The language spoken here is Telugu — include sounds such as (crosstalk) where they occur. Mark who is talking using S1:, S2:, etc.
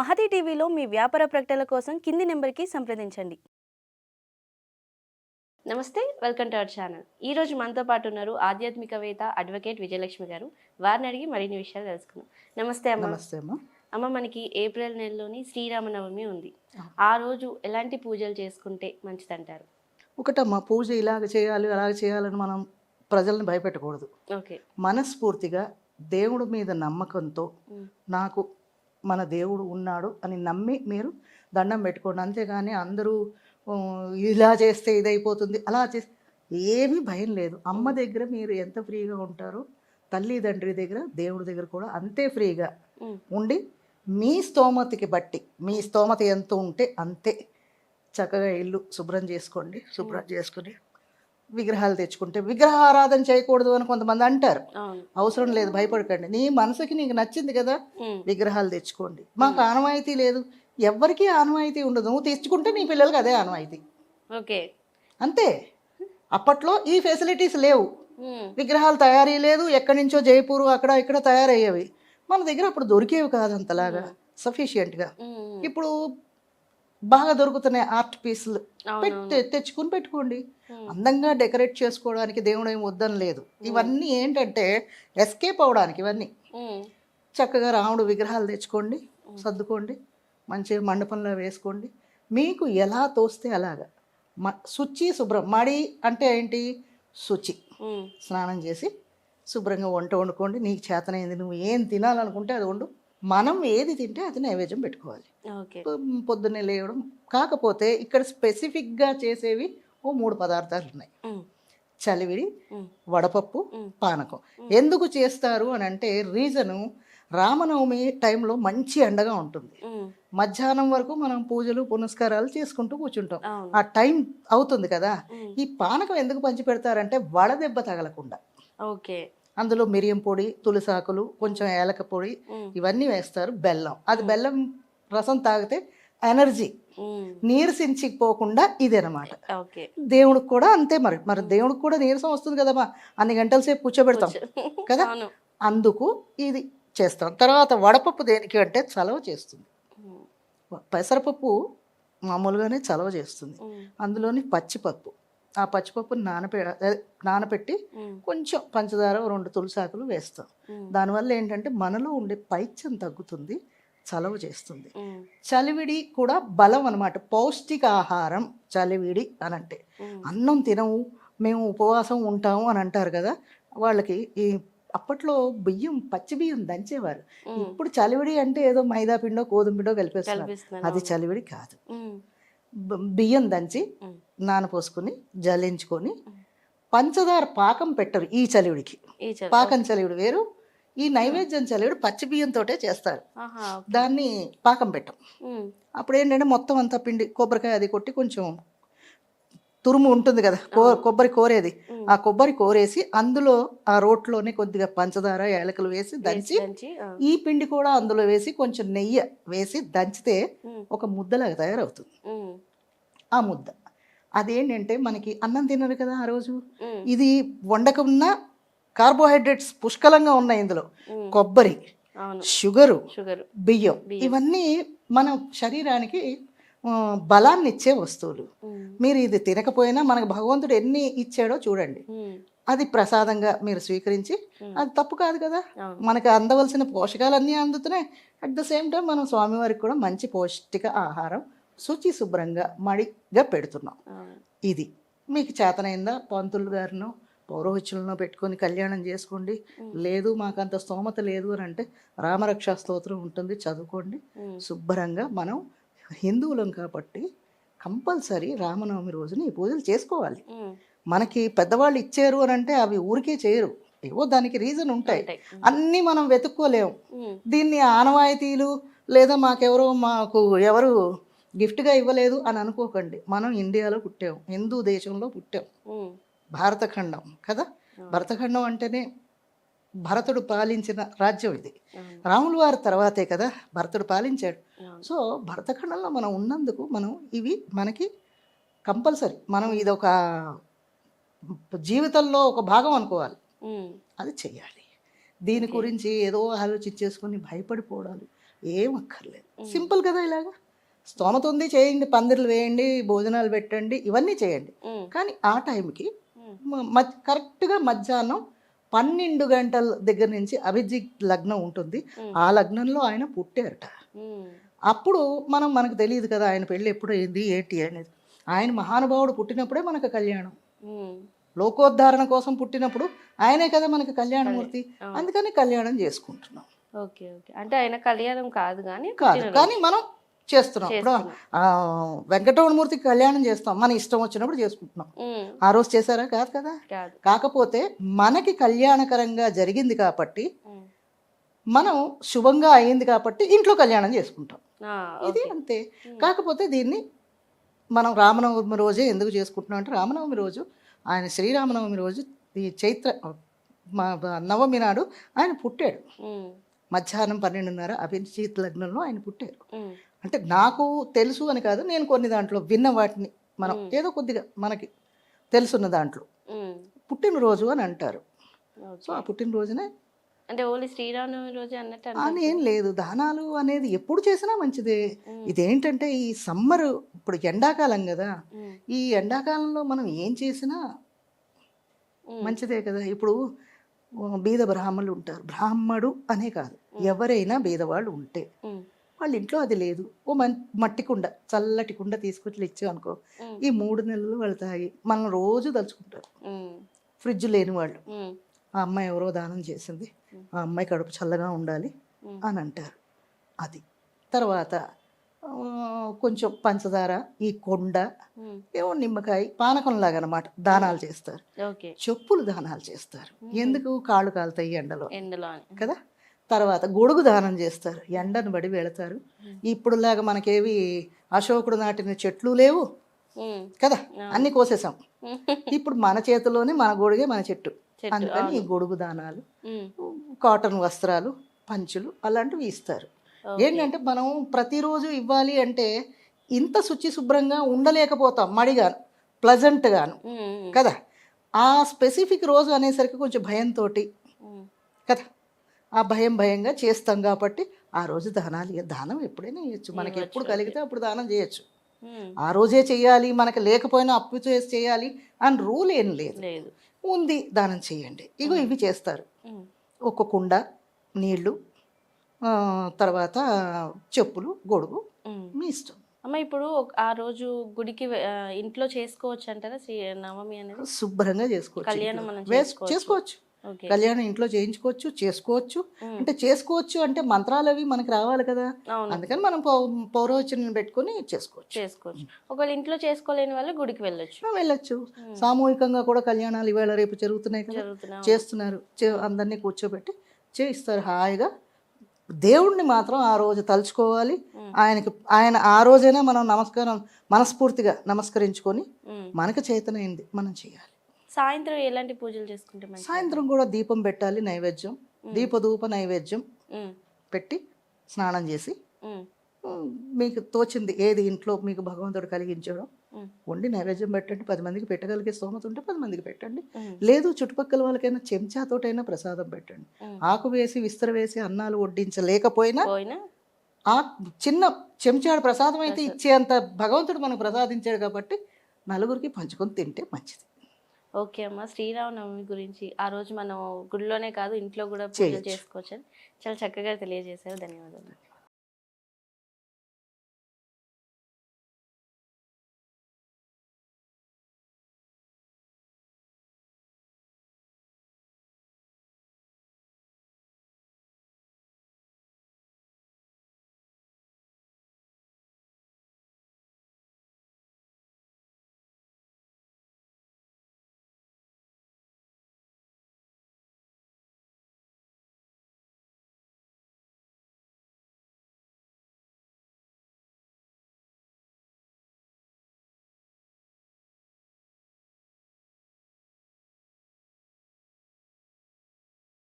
S1: మహతి టీవీలో మీ వ్యాపార ప్రకటనల కోసం కింది నెంబర్కి సంప్రదించండి. నమస్తే వెల్కమ్ టు అవర్ ఛానల్. ఈ రోజు మనతో పాటు ఉన్నారు ఆధ్యాత్మికవేత్త అడ్వకేట్ విజయలక్ష్మి గారు. వారిని అడిగి మరిన్ని విషయాలు తెలుసుకుందాం. నమస్తే అమ్మ.
S2: నమస్తే అమ్మా.
S1: అమ్మ మనకి ఏప్రిల్ నెలలోని శ్రీరామనవమి ఉంది. ఆ. రోజు ఎలాంటి పూజలు చేసుకుంటే మంచిదంటారు?
S2: ఒకటమ్మా పూజ ఇలాగ చేయాలి అలాగ చేయాలని మనం ప్రజల్ని భయపెట్టకూడదు.
S1: ఓకే.
S2: మనస్ఫూర్తిగా దేవుడి మీద నమ్మకంతో నాకు మన దేవుడు ఉన్నాడు అని నమ్మి మీరు దండం పెట్టుకోండి. అంతేగాని అందరూ "ఓ, ఇలా చేస్తే ఇదైపోతుంది. అలా చేస్తే ఏమీ భయం లేదు. అమ్మ దగ్గర మీరు ఎంత ఫ్రీగా ఉంటారో తల్లి తండ్రి దగ్గర దేవుడి దగ్గర కూడా అంతే ఫ్రీగా ఉండి మీ స్తోమతకి బట్టి మీ స్తోమత ఎంత ఉంటే అంతే. చక్కగా ఇల్లు శుభ్రం చేసుకోండి శుభ్రం చేసుకుని విగ్రహాలు తెచ్చుకుంటే విగ్రహ ఆరాధన చేయకూడదు అని కొంతమంది అంటారు. అవసరం లేదు భయపడకండి. నీ మనసుకి నీకు నచ్చింది కదా విగ్రహాలు తెచ్చుకోండి. మాకు ఆనవాయితీ లేదు. ఎవ్వరికీ ఆనవాయితీ ఉండదు. నువ్వు తెచ్చుకుంటే నీ పిల్లలకి అదే ఆనవాయితీ.
S1: ఓకే.
S2: అంతే. అప్పట్లో ఈ ఫెసిలిటీస్ లేవు. విగ్రహాలు తయారీ లేదు. ఎక్కడి నుంచో జైపూర్ అక్కడ ఇక్కడ తయారయ్యేవి. మన దగ్గర అప్పుడు దొరికేవి కాదు అంతలాగా. సఫిషియెంట్గా ఇప్పుడు బాగా దొరుకుతున్నాయి ఆర్ట్ పీసులు. తెచ్చుకుని పెట్టుకోండి. అందంగా డెకరేట్ చేసుకోవడానికి దేవుడు ఏమి వద్దని లేదు. ఇవన్నీ ఏంటంటే ఎస్కేప్ అవడానికి ఇవన్నీ. చక్కగా రాముడు విగ్రహాలు తెచ్చుకోండి సర్దుకోండి మంచిగా మండపంలో వేసుకోండి. మీకు ఎలా తోస్తే అలాగా. మ శుచి శుభ్రం మడి అంటే ఏంటి? శుచి. స్నానం చేసి శుభ్రంగా వంట వండుకోండి. నీకు చేతనైంది నువ్వు ఏం తినాలనుకుంటే అది వండు. మనం ఏది తింటే అది నైవేద్యం పెట్టుకోవాలి. పొద్దున్నే లేవడం. కాకపోతే ఇక్కడ స్పెసిఫిక్గా చేసేవి ఓ మూడు పదార్థాలు ఉన్నాయి. చలివిడి వడపప్పు. పానకం. ఎందుకు చేస్తారు అని అంటే రీజను రామనవమి టైంలో మంచి ఎండగా ఉంటుంది. మధ్యాహ్నం వరకు మనం పూజలు పునస్కారాలు చేసుకుంటూ కూర్చుంటాం. ఆ టైం అవుతుంది కదా. ఈ పానకం ఎందుకు పంచి పెడతారంటే వడదెబ్బ తగలకుండా.
S1: ఓకే.
S2: అందులో మిరియం పొడి తులసాకులు కొంచెం ఏలక పొడి ఇవన్నీ వేస్తారు. బెల్లం. అది బెల్లం రసం తాగితే ఎనర్జీ నీరసించిపోకుండా ఇదనమాట.
S1: ఓకే.
S2: దేవుడికి కూడా అంతే మరి. మరి దేవుడికి కూడా నీరసం వస్తుంది కదమ్మా. అన్ని గంటల సేపు కూర్చోబెడతాం కదా? అందుకు ఇది చేస్తాం. తర్వాత వడపప్పు దేనికి అంటే చలవ చేస్తుంది. పెసరపప్పు మామూలుగానే చలవ చేస్తుంది. అందులోని పచ్చిపప్పు. ఆ పచ్చిపప్పుని నానపె నానపెట్టి కొంచెం పంచదార రెండు తులసాకులు వేస్తాం. దానివల్ల ఏంటంటే మనలో ఉండే పైత్యం తగ్గుతుంది. చలవ చేస్తుంది. చలివిడి కూడా బలం అన్నమాట. పౌష్టికాహారం చలివిడి అని అంటే అన్నం తినము మేము ఉపవాసం ఉంటాము అని అంటారు కదా. వాళ్ళకి ఈ అప్పట్లో బియ్యం పచ్చి బియ్యం దంచేవారు. ఇప్పుడు చలివిడి అంటే ఏదో మైదా పిండో గోధుమ పిండో కలిపేస్తున్నారు. అది చలివిడి కాదు. బియ్యం దంచి నానపోసుకొని జల్లించుకొని పంచదార పాకం పెట్టరు ఈ చలివిడికి. పాకం చలివిడి వేరు ఈ నైవేద్యం చలివిడి పచ్చి బియ్యంతోటే చేస్తారు దాన్ని పాకం పెట్టం. అప్పుడు ఏంటంటే మొత్తం అంతా పిండి కొబ్బరికాయ అది కొట్టి కొంచెం తురుము ఉంటుంది కదా కో కొబ్బరి కోరేది. ఆ కొబ్బరి కోరేసి అందులో ఆ రోట్లోనే కొద్దిగా పంచదార యాలకులు వేసి దంచి ఈ పిండి కూడా అందులో వేసి కొంచెం నెయ్యి వేసి దంచితే ఒక ముద్దలాగా తయారవుతుంది. ఆ ముద్ద. అదేంటంటే మనకి అన్నం తినరు కదా ఆ రోజు. ఇది వండకున్న కార్బోహైడ్రేట్స్ పుష్కలంగా ఉన్నాయి ఇందులో. కొబ్బరి షుగరు
S1: షుగర్
S2: బియ్యం. ఇవన్నీ మన శరీరానికి బలాన్ని ఇచ్చే వస్తువులు. మీరు ఇది తినకపోయినా మనకు భగవంతుడు ఎన్ని ఇచ్చాడో చూడండి. అది ప్రసాదంగా మీరు స్వీకరించి. అది తప్పు కాదు కదా. మనకు అందవలసిన పోషకాలన్నీ అందుతున్నాయి. అట్ ద సేమ్ టైం మనం స్వామివారికి కూడా మంచి పౌష్టిక ఆహారం శుచి శుభ్రంగా మడిగా పెడుతున్నాం. ఇది మీకు చేతనైందా? పంతులు గారినో పౌరోహిత్యులను పెట్టుకొని కళ్యాణం చేసుకోండి. లేదు మాకు అంత స్తోమత లేదు అని అంటే రామరక్షా స్తోత్రం ఉంటుంది చదువుకోండి. శుభ్రంగా మనం హిందువులం కాబట్టి కంపల్సరీ రామనవమి రోజున ఈ పూజలు చేసుకోవాలి. మనకి పెద్దవాళ్ళు ఇచ్చారు అని అంటే అవి ఊరికే చేయరు. ఏవో దానికి రీజన్ ఉంటాయి. అన్నీ మనం వెతుక్కోలేము. దీన్ని ఆనవాయితీలు లేదా మాకెవరో మాకు ఎవరు గిఫ్ట్గా ఇవ్వలేదు అని అనుకోకండి. మనం ఇండియాలో పుట్టాం. హిందూ దేశంలో పుట్టాం. భారతఖండం కదా? భరతఖండం అంటేనే భరతుడు పాలించిన రాజ్యం ఇది. రాముల వారి తర్వాతే కదా భరతుడు పాలించాడు. సో భరతఖండంలో మనం ఉన్నందుకు మనం ఇవి మనకి కంపల్సరీ. మనం ఇది ఒక జీవితంలో ఒక భాగం అనుకోవాలి. అది చెయ్యాలి. దీని గురించి ఏదో ఆలోచించేసుకొని భయపడిపోవడాలు ఏం అక్కర్లేదు. సింపుల్ కదా ఇలాగా. స్తోమత ఉంది చేయండి పందిర్లు వేయండి భోజనాలు పెట్టండి ఇవన్నీ చేయండి. కానీ ఆ టైంకి కరెక్ట్గా మధ్యాహ్నం పన్నెండు గంటల దగ్గర నుంచి అభిజిత్ లగ్నం ఉంటుంది. ఆ లగ్నంలో ఆయన పుట్టారట. అప్పుడు మనం మనకు తెలియదు కదా ఆయన పెళ్ళి ఎప్పుడు అయింది ఏంటి అనేది. ఆయన మహానుభావుడు పుట్టినప్పుడే మనకు కళ్యాణం. లోకోద్ధారణ కోసం పుట్టినప్పుడు ఆయనే కదా మనకి కళ్యాణమూర్తి. అందుకని కళ్యాణం చేసుకుంటున్నాం.
S1: Okay okay. అంటే ఆయన కళ్యాణం కాదు కానీ
S2: కాదు. కానీ మనం చేస్తున్నాం. ఇప్పుడు వెంకటరమణమూర్తికి కళ్యాణం చేస్తాం. మన ఇష్టం వచ్చినప్పుడు చేసుకుంటున్నాం. ఆ రోజు చేశారా? కాదు కదా? కాకపోతే మనకి కళ్యాణకరంగా జరిగింది కాబట్టి మనం శుభంగా అయింది కాబట్టి ఇంట్లో కళ్యాణం చేసుకుంటాం. ఇది అంతే. కాకపోతే దీన్ని మనం రామనవమి రోజే ఎందుకు చేసుకుంటున్నాం అంటే రామనవమి రోజు ఆయన శ్రీరామనవమి రోజు ఈ చైత్ర నవమి నాడు ఆయన పుట్టాడు. మధ్యాహ్నం పన్నెండున్నర అభిజిత్ లగ్నంలో ఆయన పుట్టారు. అంటే నాకు తెలుసు అని కాదు నేను కొన్ని దాంట్లో విన్న వాటిని మనం ఏదో కొద్దిగా మనకి తెలుసున్న దాంట్లో. పుట్టినరోజు అని అంటారు. సో ఆ పుట్టినరోజునే
S1: అంటే ఓన్లీ శ్రీరామనవమి రోజు అన్నట్టు
S2: అని. ఏం లేదు. దానాలు అనేది ఎప్పుడు చేసినా మంచిదే. ఇదేంటంటే ఈ సమ్మర్ ఇప్పుడు ఎండాకాలం కదా. ఈ ఎండాకాలంలో మనం ఏం చేసినా మంచిదే కదా. ఇప్పుడు బీద బ్రాహ్మణులు ఉంటారు. బ్రాహ్మడు అనే కాదు. ఎవరైనా బీదవాళ్ళు ఉంటే వాళ్ళ ఇంట్లో అది లేదు. ఓ మన్ మట్టి కుండ చల్లటి కుండ తీసుకొచ్చి ఇచ్చాం అనుకో ఈ మూడు నెలలు వాళ్ళు తాగి మనం రోజు తలుచుకుంటారు. ఫ్రిడ్జ్ లేని వాళ్ళు. ఆ అమ్మాయి ఎవరో దానం చేసింది. ఆ అమ్మాయి కడుపు చల్లగా ఉండాలి అని అంటారు అది. తర్వాత కొంచెం పంచదార ఈ కొండ ఏమో నిమ్మకాయ పానకంలాగా అనమాట దానాలు చేస్తారు. చెప్పులు దానాలు చేస్తారు. ఎందుకు? కాళ్ళు కాలుతాయి ఎండలో. కదా? తర్వాత గొడుగు దానం చేస్తారు. ఎండను బడి వెళతారు. ఇప్పుడులాగా మనకేవి అశోకుడు నాటిన చెట్లు లేవు కదా? అన్ని కోసేసాం (laughs) ఇప్పుడు మన చేతిలోనే మన గొడుగే మన చెట్టు. అందుకని ఈ గొడుగు దానాలు కాటన్ వస్త్రాలు పంచులు అలాంటివి ఇస్తారు. ఏంటంటే మనం ప్రతిరోజు ఇవ్వాలి అంటే ఇంత శుచి శుభ్రంగా ఉండలేకపోతాం మడిగాను ప్లజెంట్గాను. కదా? ఆ స్పెసిఫిక్ రోజు అనేసరికి కొంచెం భయంతో కదా? ఆ భయం భయంగా చేస్తాం కాబట్టి ఆ రోజు దానాలు దానం ఎప్పుడైనా ఇవ్వచ్చు మనకి ఎప్పుడు కలిగితే అప్పుడు దానం చేయొచ్చు. ఆ రోజే చేయాలి మనకు లేకపోయినా అప్పు చేసి చేయాలి అని రూల్ ఏం లేదు. ఉంది దానం చేయండి. ఇగో ఇవి చేస్తారు. ఒక కుండ నీళ్ళు తర్వాత చెప్పులు గొడుగు. మీ ఇష్టం.
S1: అమ్మ ఇప్పుడు ఆ రోజు గుడికి ఇంట్లో చేసుకోవచ్చు అంటారా? శ్రీ నవమి అనేది?
S2: శుభ్రంగా చేసుకోవచ్చు.
S1: కళ్యాణం చేసుకోవచ్చు.
S2: కళ్యాణం ఇంట్లో చేయించుకోవచ్చు చేసుకోవచ్చు. అంటే చేసుకోవచ్చు అంటే మంత్రాలు అవి మనకి రావాలి కదా. అందుకని మనం పౌ పౌరోచన పెట్టుకొని చేసుకోవచ్చు.
S1: చేసుకోవచ్చు. ఒకవేళ ఇంట్లో చేసుకోలేని వాళ్ళు గుడికి వెళ్ళొచ్చు.
S2: వెళ్ళొచ్చు. సామూహికంగా కూడా కళ్యాణాలు ఇవాళ రేపు జరుగుతున్నాయి కదా. చేస్తున్నారు. అందరినీ కూర్చోబెట్టి చేయిస్తారు హాయిగా. దేవుణ్ణి మాత్రం ఆ రోజు తలుచుకోవాలి. ఆయనకి ఆయన ఆ రోజైనా మనం నమస్కారం మనస్ఫూర్తిగా నమస్కరించుకొని. మనకు చేతనైంది మనం చేయాలి.
S1: సాయంత్రం ఎలాంటి పూజలు చేసుకుంటే
S2: సాయంత్రం కూడా దీపం పెట్టాలి నైవేద్యం. దీపధూప నైవేద్యం
S1: ఉమ్,
S2: పెట్టి స్నానం చేసి
S1: ఉమ్,
S2: ఉమ్, మీకు తోచింది ఏది ఇంట్లో మీకు భగవంతుడు కలిగించడం
S1: ఉమ్,
S2: వండి నైవేద్యం పెట్టండి. పది మందికి పెట్టగలిగే స్తోమత ఉంటే పది మందికి పెట్టండి.
S1: ఉమ్,
S2: లేదు చుట్టుపక్కల వాళ్ళకైనా చెంచాతోటైనా ప్రసాదం పెట్టండి.
S1: ఉమ్.
S2: ఆకు వేసి విస్తర వేసి అన్నాలు వడ్డించలేకపోయినా
S1: పోయినా?
S2: ఆ చిన్న చెంచాడు ప్రసాదం అయితే ఇచ్చేంత భగవంతుడు మనకు ప్రసాదించాడు కాబట్టి నలుగురికి పంచుకొని తింటే మంచిది.
S1: ఓకే అమ్మ. శ్రీరామనవమి గురించి ఆ రోజు మనం గుడిలోనే కాదు ఇంట్లో కూడా పూజలు
S2: చేయొచ్చు.
S1: చేసుకోవచ్చు చాలా చక్కగా తెలియజేశారు. ధన్యవాదాలు.